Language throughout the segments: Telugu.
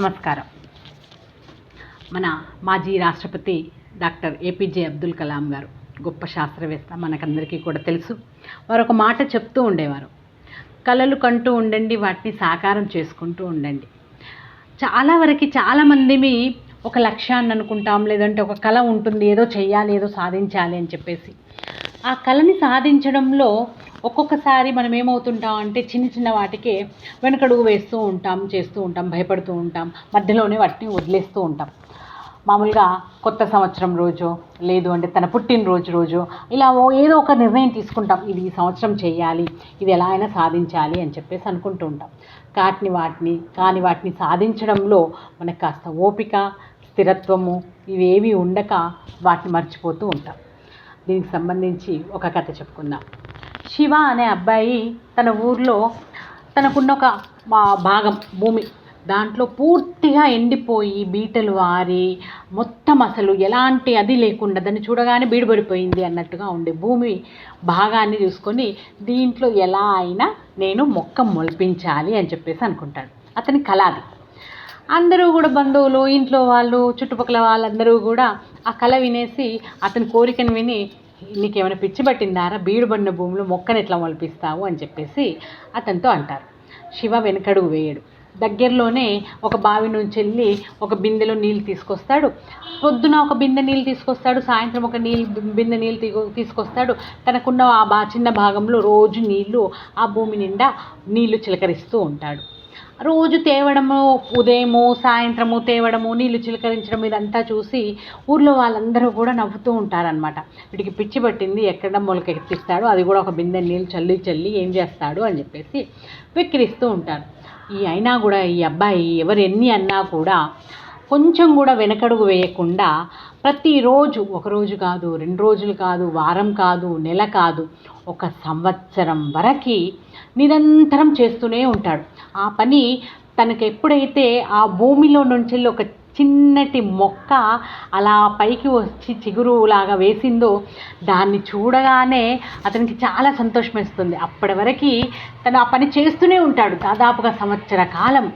నమస్కారం. మన మాజీ రాష్ట్రపతి డాక్టర్ ఏపీజే అబ్దుల్ కలాం గారు గొప్ప శాస్త్రవేత్త మనకందరికీ కూడా తెలుసు. వారు ఒక మాట చెప్తూ ఉండేవారు. కళలు కంటూ ఉండండి వాటిని సాకారం చేసుకుంటూ ఉండండి. చాలా వరకు చాలామంది ఒక లక్ష్యాన్ని అనుకుంటాం లేదంటే ఒక కళ ఉంటుంది ఏదో చేయాలి ఏదో సాధించాలి అని చెప్పేసి ఆ కళని సాధించడంలో ఒక్కొక్కసారి మనం ఏమవుతుంటాం అంటే చిన్న చిన్న వాటికే వెనకడుగు వేస్తూ ఉంటాం చేస్తూ ఉంటాం భయపడుతూ ఉంటాం మధ్యలోనే వాటిని వదిలేస్తూ ఉంటాం. మామూలుగా కొత్త సంవత్సరం రోజు లేదు అంటే తన పుట్టినరోజు రోజు ఇలా ఓ ఏదో ఒక నిర్ణయం తీసుకుంటాం. ఇది ఈ సంవత్సరం చేయాలి ఇది ఎలా అయినా సాధించాలి అని చెప్పేసి అనుకుంటూ ఉంటాం. కాటిని వాటిని కాని వాటిని సాధించడంలో మనకు కాస్త ఓపిక స్థిరత్వము ఇవేవి ఉండక వాటిని మర్చిపోతూ ఉంటాం. దీనికి సంబంధించి ఒక కథ చెప్పుకుందాం. శివ అనే అబ్బాయి తన ఊర్లో తనకున్న ఒక మా భాగం భూమి. దాంట్లో పూర్తిగా ఎండిపోయి బీటలు వారి మొత్తం అసలు ఎలాంటి అది లేకుండా దాన్ని చూడగానే బీడుబడిపోయింది అన్నట్టుగా ఉండే భూమి భాగాన్ని చూసుకొని దీంట్లో ఎలా అయినా నేను మొక్క మొలిపించాలి అని చెప్పేసి అనుకుంటాడు. అతని కళ అది. అందరూ కూడా బంధువులు ఇంట్లో వాళ్ళు చుట్టుపక్కల వాళ్ళందరూ కూడా ఆ కళ వినేసి అతని కోరికను విని నీకేమైనా పిచ్చి పట్టిందారా? బీడుబడిన భూమిలో మొక్కను ఎట్లా మొలిపిస్తావు? అని చెప్పేసి అతనితో అంటారు. శివ వెనకడుగు వేయడు. దగ్గరలోనే ఒక బావి నుంచి వెళ్ళి ఒక బిందెలో నీళ్ళు తీసుకొస్తాడు. పొద్దున ఒక బిందె నీళ్ళు తీసుకొస్తాడు. సాయంత్రం ఒక నీళ్ళు బిందె నీళ్ళు తీ- తీసుకొస్తాడు. తనకున్న ఆ బా చిన్న భాగంలో రోజు నీళ్ళు ఆ భూమి నిండా నీళ్ళు చిలకరిస్తూ ఉంటాడు. రోజు తేవడము ఉదయము సాయంత్రము తేవడము నీళ్ళు చిలకరించడం ఇదంతా చూసి ఊర్లో వాళ్ళందరూ కూడా నవ్వుతూ ఉంటారనమాట వీటికి పిచ్చి పట్టింది ఎక్కడ మొలకెత్తిస్తాడు అది కూడా ఒక బిందె నీళ్ళు చల్లి చల్లి ఏం చేస్తాడు అని చెప్పేసి వెక్కిరిస్తూ ఉంటారు. ఈ అయినా కూడా ఈ అబ్బాయి ఎవరు ఎన్ని అన్నా కూడా కొంచెం కూడా వెనకడుగు వేయకుండా ప్రతిరోజు ఒక రోజు కాదు రెండు రోజులు కాదు వారం కాదు నెల కాదు ఒక సంవత్సరం వరకు నిరంతరం చేస్తూనే ఉంటాడు. ఆ పని తనకు ఎప్పుడైతే ఆ భూమిలో నుంచి ఒక చిన్నటి మొక్క అలా పైకి వచ్చి చిగురులాగా వేసిందో దాన్ని చూడగానే అతనికి చాలా సంతోషం వేస్తుంది. అప్పటి వరకు తను ఆ పని చేస్తూనే ఉంటాడు. దాదాపుగా సంవత్సర కాలం.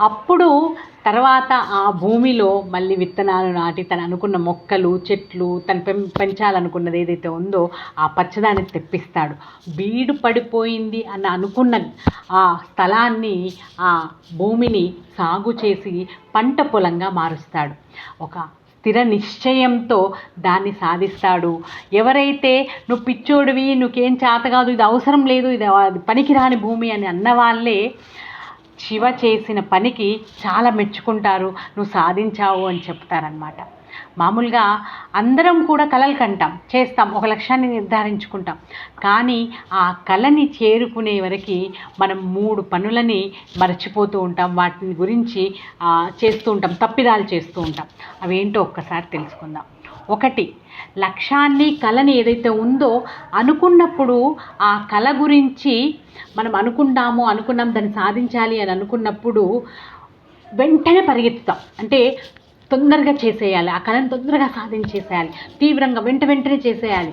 అప్పుడు తర్వాత ఆ భూమిలో మళ్ళీ విత్తనాలు నాటి తను అనుకున్న మొక్కలు చెట్లు తను పెం పెంచాలనుకున్నది ఏదైతే ఉందో ఆ పచ్చదాన్ని తెప్పిస్తాడు. బీడు పడిపోయింది అని అనుకున్న ఆ స్థలాన్ని ఆ భూమిని సాగు చేసి పంట పొలంగా మారుస్తాడు. ఒక స్థిర నిశ్చయంతో దాన్ని సాధిస్తాడు. ఎవరైతే నువ్వు పిచ్చోడివి నువ్వేం చేత కాదు ఇది అవసరం లేదు ఇది పనికిరాని భూమి అని అన్న వాళ్ళే శివ చేసిన పనికి చాలా మెచ్చుకుంటారు నువ్వు సాధించావు అని చెప్తారనమాట మామూలుగా అందరం కూడా కలలు కంటాం చేస్తాం ఒక లక్ష్యాన్ని నిర్ధారించుకుంటాం. కానీ ఆ కళని చేరుకునే వరకు మనం మూడు పనులని మర్చిపోతూ ఉంటాం వాటిని గురించి చేస్తూ ఉంటాం తప్పిదాలు చేస్తూ ఉంటాం. అవేంటో ఒక్కసారి తెలుసుకుందాం. ఒకటి. లక్ష్యాన్ని కళని ఏదైతే ఉందో అనుకున్నప్పుడు ఆ కళ గురించి మనం అనుకున్నాము అనుకున్నాం దాన్ని సాధించాలి అని అనుకున్నప్పుడు వెంటనే పరిగెత్తుతాం. అంటే తొందరగా చేసేయాలి ఆ కళను తొందరగా సాధించేసేయాలి తీవ్రంగా వెంట వెంటనే చేసేయాలి.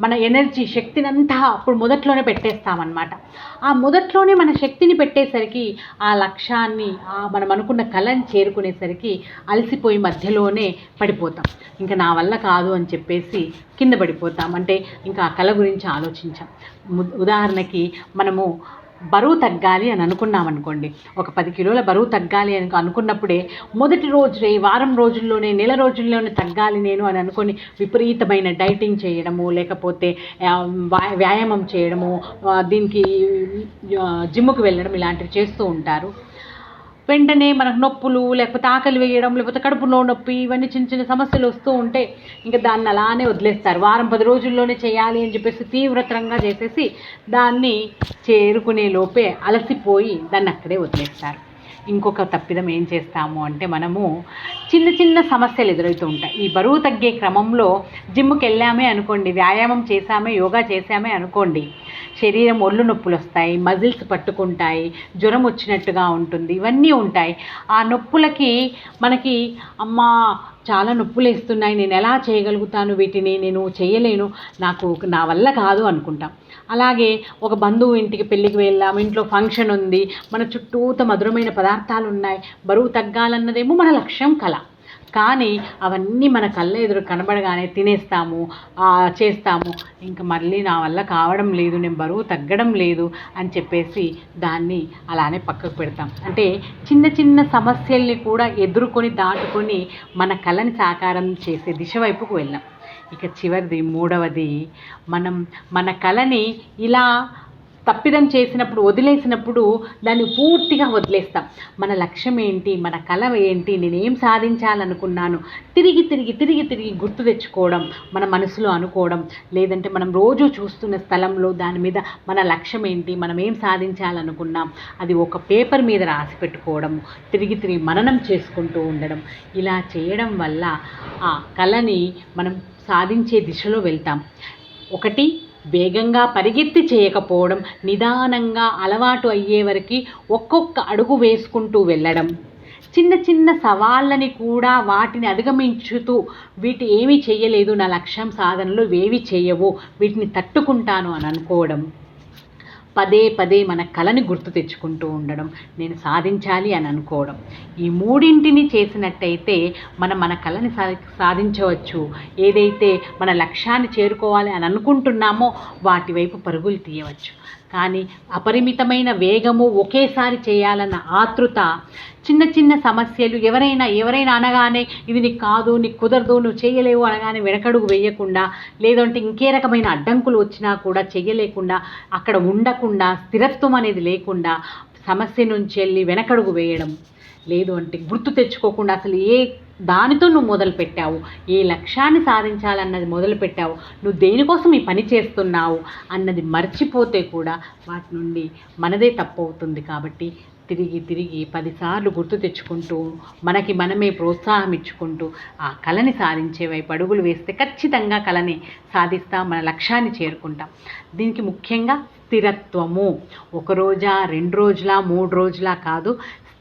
మన ఎనర్జీ శక్తిని అంతా అప్పుడు మొదట్లోనే పెట్టేస్తామన్నమాట. ఆ మొదట్లోనే మన శక్తిని పెట్టేసరికి ఆ లక్ష్యాన్ని మనం అనుకున్న కళని చేరుకునేసరికి అలసిపోయి మధ్యలోనే పడిపోతాం. ఇంకా నా వల్ల కాదు అని చెప్పేసి కింద పడిపోతాం. అంటే ఇంకా ఆ కళ గురించి ఆలోచించాం. ఉదాహరణకి మనము బరువు తగ్గాలి అని అనుకున్నాం అనుకోండి ఒక పది కిలోల బరువు తగ్గాలి అని అనుకున్నప్పుడే మొదటి రోజునే వారం రోజుల్లోనే నెల రోజుల్లోనే తగ్గాలి నేను అని అనుకొని విపరీతమైన డైటింగ్ చేయడము లేకపోతే వ్యా- వ్యాయామం చేయడము దీనికి జిమ్కు వెళ్ళడం ఇలాంటివి చేస్తూ ఉంటారు. వెంటనే మనకు నొప్పులు లేకపోతే ఆకలి వేయడం లేకపోతే కడుపులో నొప్పి ఇవన్నీ చిన్న చిన్న సమస్యలు వస్తూ ఉంటే ఇంకా దాన్ని అలానే వదిలేస్తారు. వారం పది రోజుల్లోనే చేయాలి అని చెప్పేసి తీవ్రతరంగా చేసేసి దాన్ని చేరుకునే లోపే అలసిపోయి దాన్ని అక్కడే వదిలేస్తారు. ఇంకొక తప్పిదం ఏం చేస్తాము అంటే మనము చిన్న చిన్న సమస్యలు ఎదురవుతూ ఉంటాయి. ఈ బరువు తగ్గే క్రమంలో జిమ్కి వెళ్ళామే అనుకోండి వ్యాయామం చేసామే యోగా చేసామే అనుకోండి శరీరం ఒళ్ళు నొప్పులు వస్తాయి మజిల్స్ పట్టుకుంటాయి జ్వరం వచ్చినట్టుగా ఉంటుంది ఇవన్నీ ఉంటాయి. ఆ నొప్పులకి మనకి అమ్మ చాలా నొప్పులు వేస్తున్నాయి నేను ఎలా చేయగలుగుతాను వీటిని? నేను చేయలేను నాకు నా వల్ల కాదు అనుకుంటాం. అలాగే ఒక బంధువు ఇంటికి పెళ్ళికి వెళ్ళాం ఇంట్లో ఫంక్షన్ ఉంది మన చుట్టూత మధురమైన పదార్థాలు ఉన్నాయి బరువు తగ్గాలన్నదేమో మన లక్ష్యం కళ. కానీ అవన్నీ మన కళ్ళ ఎదురు కనబడగానే తినేస్తాము చేస్తాము. ఇంకా మళ్ళీ నా వల్ల కావడం లేదు నేను బరువు తగ్గడం లేదు అని చెప్పేసి దాన్ని అలానే పక్కకు పెడతాం. అంటే చిన్న చిన్న సమస్యల్ని కూడా ఎదుర్కొని దాటుకొని మన కళని సాకారం చేసే దిశ వైపుకు వెళ్ళాం. ఇక చివరిది మూడవది మనం మన కళని ఇలా తప్పిదం చేసినప్పుడు వదిలేసినప్పుడు దాన్ని పూర్తిగా వదిలేస్తాం. మన లక్ష్యం ఏంటి? మన కళ ఏంటి? నేనేం సాధించాలనుకున్నాను? తిరిగి తిరిగి తిరిగి తిరిగి గుర్తు తెచ్చుకోవడం మన మనసులో అనుకోవడం లేదంటే మనం రోజు చూస్తున్న స్థలంలో దాని మీద మన లక్ష్యం ఏంటి? మనం ఏం సాధించాలనుకున్నాం? అది ఒక పేపర్ మీద రాసి పెట్టుకోవడం తిరిగి తిరిగి మననం చేసుకుంటూ ఉండడం. ఇలా చేయడం వల్ల ఆ కళని మనం సాధించే దిశలో వెళ్తాం. ఒకటి వేగంగా పరిగెత్తి చేయకపోవడం నిదానంగా అలవాటు అయ్యే వరకు ఒక్కొక్క అడుగు వేసుకుంటూ వెళ్ళడం. చిన్న చిన్న సవాళ్ళని కూడా వాటిని అధిగమించుతూ వీటి ఏమీ చేయలేదు నా లక్ష్యం సాధనలో ఏవి చేయవు వీటిని తట్టుకుంటాను అని అనుకోవడం. పదే పదే మన కళని గుర్తు తెచ్చుకుంటూ ఉండడం నేను సాధించాలి అని అనుకోవడం. ఈ మూడింటిని చేసినట్టయితే మనం మన కళని సా సాధించవచ్చు. ఏదైతే మన లక్ష్యాన్ని చేరుకోవాలి అని అనుకుంటున్నామో వాటి వైపు పరుగులు తీయవచ్చు. కానీ అపరిమితమైన వేగము ఒకేసారి చేయాలన్న ఆతృత చిన్న చిన్న సమస్యలు ఎవరైనా ఎవరైనా అనగానే ఇది నీకు కాదు నీకు కుదరదు నువ్వు చేయలేవు అనగానే వెనకడుగు వేయకుండా లేదంటే ఇంకే రకమైన అడ్డంకులు వచ్చినా కూడా చేయలేకుండా అక్కడ ఉండకుండా స్థిరత్వం అనేది లేకుండా సమస్య నుంచి వెళ్ళి వెనకడుగు వేయడం లేదు అంటే గుర్తు తెచ్చుకోకుండా అసలు ఏ దానితో నువ్వు మొదలు పెట్టావు ఏ లక్ష్యాన్ని సాధించాలన్నది మొదలు పెట్టావు నువ్వు దేనికోసం ఈ పని చేస్తున్నావు? అన్నది మర్చిపోతే కూడా వాటి నుండి మనదే తప్పు అవుతుంది కాబట్టి తిరిగి తిరిగి పదిసార్లు గుర్తు తెచ్చుకుంటూ మనకి మనమే ప్రోత్సాహం ఇచ్చుకుంటూ ఆ కళని సాధించే వైపు అడుగులు వేస్తే ఖచ్చితంగా కళని సాధిస్తాం మన లక్ష్యాన్ని చేరుకుంటాం. దీనికి ముఖ్యంగా స్థిరత్వము. ఒక రోజా రెండు రోజులా మూడు రోజులా కాదు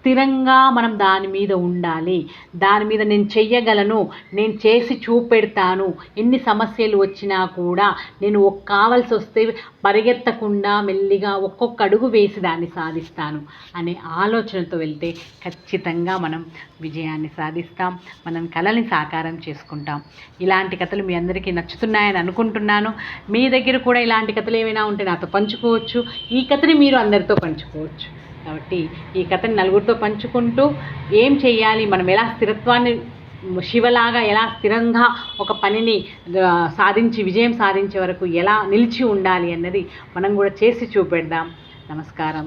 స్థిరంగా మనం దాని మీద ఉండాలి. దాని మీద నేను చెయ్యగలను నేను చేసి చూపెడతాను. ఎన్ని సమస్యలు వచ్చినా కూడా నేను ఒక కావాల్సి వస్తే పరిగెత్తకుండా మెల్లిగా ఒక్కొక్క అడుగు వేసి దాన్ని సాధిస్తాను అనే ఆలోచనతో వెళ్తే ఖచ్చితంగా మనం విజయాన్ని సాధిస్తాం. మనం కళని సాకారం చేసుకుంటాం. ఇలాంటి కథలు మీ అందరికీ నచ్చుతున్నాయని అనుకుంటున్నాను. మీ దగ్గర కూడా ఇలాంటి కథలు ఏమైనా ఉంటే నాతో పంచుకోవచ్చు. ఈ కథని మీరు అందరితో పంచుకోవచ్చు. కాబట్టి ఈ కథని నలుగురితో పంచుకుంటూ ఏం చేయాలి మనం ఎలా స్థిరత్వాన్ని శివలాగా ఎలా స్థిరంగా ఒక పనిని సాధించి విజయం సాధించే వరకు ఎలా నిలిచి ఉండాలి అన్నది మనం కూడా చేసి చూపెడదాం. నమస్కారం.